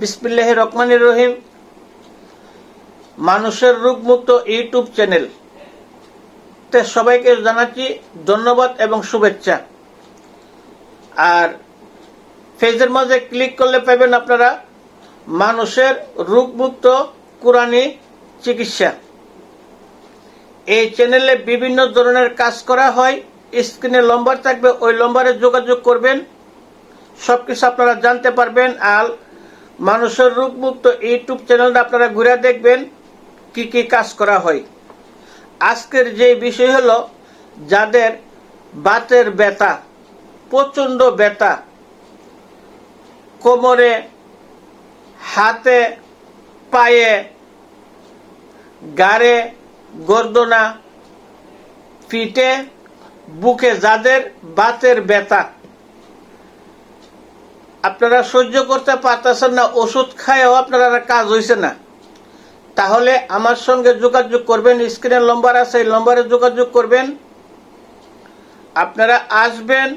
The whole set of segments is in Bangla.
বিসমিল্লাহ রহমানির রহিম। মানুষের রোগমুক্ত ইউটিউব চ্যানেল। তে সবাইকে জানাচ্ছি ধন্যবাদ এবং শুভেচ্ছা। আর ফেজের মাঝে ক্লিক করলে পাবেন আপনারা মানুষের রোগমুক্ত কোরআনি চিকিৎসা। এই চ্যানেলে বিভিন্ন ধরনের কাজ করা হয়। স্ক্রিনে লম্বার থাকবে, ওই লম্বারে যোগাযোগ করবেন। সব কিছু আপনারা জানতে পারবেন। আর মানুষের রোগমুক্ত ইউটিউব চ্যানেলটা আপনারা ঘুরে দেখবেন কি কি কাজ করা হয়। আজকের যে বিষয় হলো, যাদের বাতের ব্যথা, প্রচণ্ড ব্যথা, কোমরে, হাতে, পায়ে, গাড়ে, গর্দনা পিঠে বুকে যাদের বাতের ব্যথা আপনারা সহ্য করতে পারতেছেন না, ওষুধ খায়ও আপনারা কাজ হয়েছে না। তাহলে আমার সঙ্গে যোগাযোগ করবেন, স্ক্রিনের নম্বর আছে, এই নম্বরে যোগাযোগ করবেন। আপনারা আসবেন,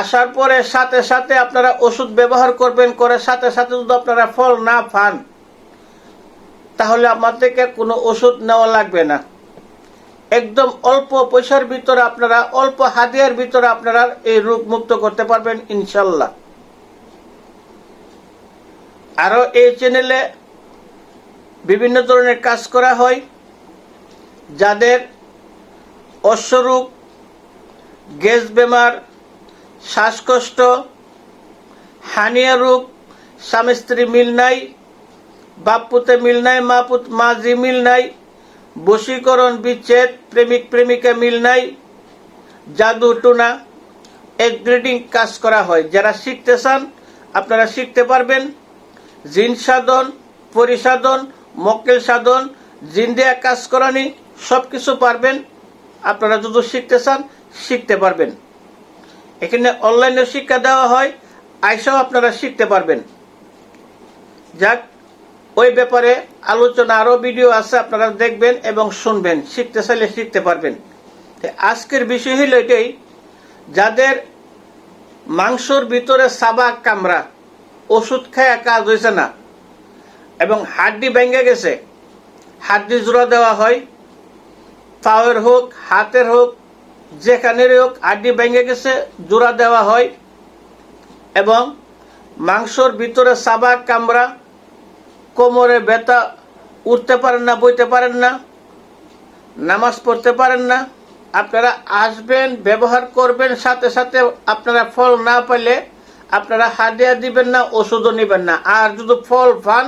আসার পরে সাথে সাথে আপনারা ওষুধ ব্যবহার করবেন, করে সাথে সাথে যদি আপনারা ফল না পান, তাহলে আমার থেকে কোনো ওষুধ নেওয়া লাগবে না। একদম অল্প পয়সার ভিতরে আপনারা, অল্প হাতিয়ার ভিতরে আপনারা এই রোগ মুক্ত করতে পারবেন, ইনশাল্লাহ। আরও এই চ্যানেলে বিভিন্ন ধরনের কাজ করা হয়, যাদের অশ্বরূপ, গ্যাস বেমার, শ্বাসকষ্ট, হানিয়া রূপ স্বামী স্ত্রী মিল নাই, বাপ পুতে মিল নাই, মা পুত মাঝি মিল নাই, বশীকরণ, বিচ্ছেদ, প্রেমিক, প্রেমিকা মিল নাই, জাদু, টুনা, এক গ্রেডিং কাজ করা হয়। যারা শিখতে চান, আপনারা শিখতে পারবেন। জিন সাধন পরিসাধন মক্কেল সাধন, জিন কাজ করানি সব কিছু পারবেন। আপনারা যদি শিখতে চান, শিখতে পারবেন। এখানে অনলাইনে শিক্ষা দেওয়া হয়, আইসাও আপনারা শিখতে পারবেন। যাক, ওই ব্যাপারে আলোচনা আরও ভিডিও আছে, আপনারা দেখবেন এবং শুনবেন, শিখতে চাইলে শিখতে পারবেন। আজকের বিষয় হলো এটাই, যাদের মাংসর ভিতরে সাবা কামড়া ওষুধ খায় কাজ হয়েছে না। এবং হাড্ডি ভেঙে গেছে। হাড্ডি জোড়া দেওয়া হয়। পাওয়ের হোক, হাতের হোক যেখানের হোক হাড্ডি ভেঙে গেছে, জোড়া দেওয়া হয়। এবং মাংসর ভিতরে সাবা কামড়া, কোমরে ব্যথা, উঠতে পারেন না, বইতে পারেন না, নামাজ পড়তে পারেন না। আপনারা আসবেন, ব্যবহার করবেন, সাথে সাথে আপনারা ফল না পেলে আপনারা হাদিয়া দিবেন না, ওষুধও নেবেন না। আর যদি ফল পান,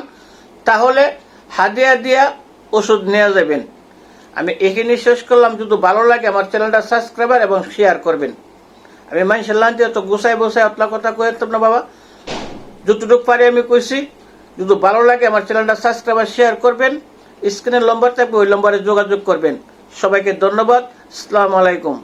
তাহলে হাদিয়া দিয়া ওষুধ নেওয়া যাবেন। আমি এখানে শেষ করলাম। যদি ভালো লাগে আমার চ্যানেলটা সাবস্ক্রাইবার এবং শেয়ার করবেন। আমি মানুষের লাঞ্চে তো গোসাই বসাই আপনার কথা কয়ে না বাবা। যতটুকু পারি আমি কইছি, যদি ভালো লাগে আমার চ্যানেলটা সাবস্ক্রাইবার শেয়ার করবেন, স্ক্রিনের নম্বর থাকবে, ওই নম্বরে যোগাযোগ করবেন। সবাইকে ধন্যবাদ। আসসালামু আলাইকুম।